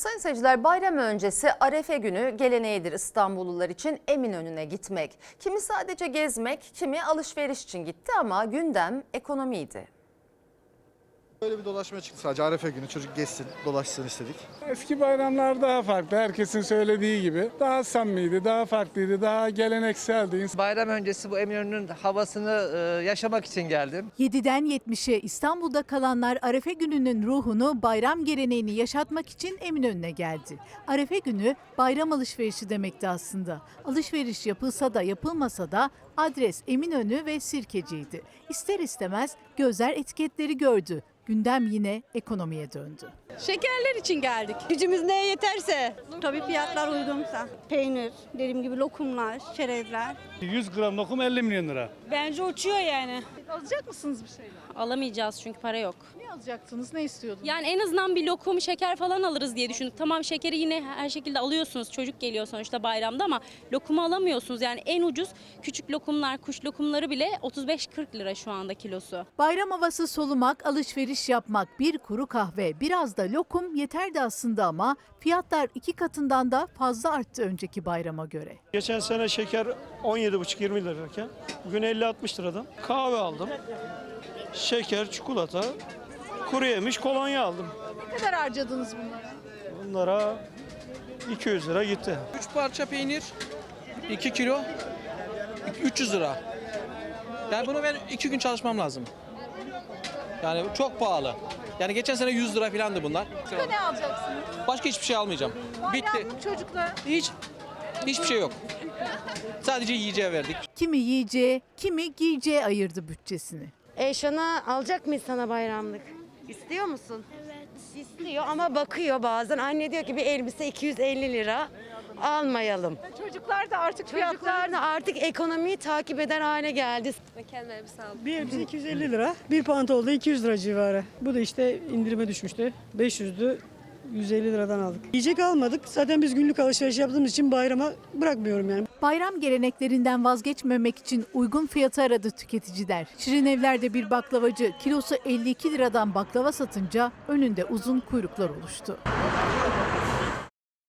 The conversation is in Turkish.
Sayın seyirciler bayram öncesi Arefe günü geleneğidir İstanbullular için Eminönü'ne gitmek. Kimi sadece gezmek, kimi alışveriş için gitti ama gündem ekonomiydi. Böyle bir dolaşmaya çıktık sadece Arefe günü çocuk geçsin dolaşsın istedik. Eski bayramlar daha farklı. Herkesin söylediği gibi. Daha samimiydi, daha farklıydı, daha gelenekseldi. Bayram öncesi bu Eminönü'nün havasını e, yaşamak için geldim. 7'den 70'e İstanbul'da kalanlar Arefe gününün ruhunu, bayram geleneğini yaşatmak için Eminönü'ne geldi. Arefe günü bayram alışverişi demekti aslında. Alışveriş yapılsa da yapılmasa da adres Eminönü ve Sirkeci'ydi. İster istemez gözler etiketleri gördü. Gündem yine ekonomiye döndü. Şekerler için geldik. Gücümüz neye yeterse. Tabii fiyatlar uygunsa. Peynir, dediğim gibi lokumlar, çerezler. 100 gram lokum 50 milyon lira. Bence uçuyor yani. Alacak mısınız bir şeyler? Alamayacağız çünkü para yok. Ne alacaksınız? Ne istiyordunuz? Yani en azından bir lokum, şeker falan alırız diye düşündük. Tamam şekeri yine her şekilde alıyorsunuz. Çocuk geliyor sonuçta bayramda ama lokumu alamıyorsunuz. Yani en ucuz küçük lokumlar, kuş lokumları bile 35-40 lira şu anda kilosu. Bayram havası solumak, alışveriş yapmak, bir kuru kahve, biraz da lokum yeterdi aslında ama fiyatlar iki katından da fazla arttı önceki bayrama göre. Geçen sene şeker 17,5-20 lirayken bugün 50-60 liradan kahve aldım. Şeker, çikolata, kuru yemiş, kolonya aldım. Ne kadar harcadınız bunlara? Bunlara 200 lira gitti. 3 parça peynir, 2 kilo, 300 lira. Yani bunu ben 2 gün çalışmam lazım. Yani çok pahalı. Yani geçen sene 100 lira falandı bunlar. Ne alacaksınız? Başka hiçbir şey almayacağım. Bitti. Çocuklar. Hiç hiçbir şey yok. Sadece yiyeceğe verdik. Kimi yiyeceği, kimi giyeceği ayırdı bütçesini. Eşana alacak mıyız sana bayramlık? İstiyor musun? Evet. İstiyor ama bakıyor bazen. Anne diyor ki bir elbise 250 lira almayalım. Çocuklar da artık Çocuklar da artık ekonomiyi takip eder hale geldi. Bir elbise 250 lira, bir pantolon da 200 lira civarı. Bu da işte indirime düşmüştü. 500'dü, 150 liradan aldık. Yiyecek almadık. Zaten biz günlük alışveriş yaptığımız için bayrama bırakmıyorum yani. Bayram geleneklerinden vazgeçmemek için uygun fiyatı aradı tüketiciler. Şirin evlerde bir baklavacı kilosu 52 liradan baklava satınca önünde uzun kuyruklar oluştu.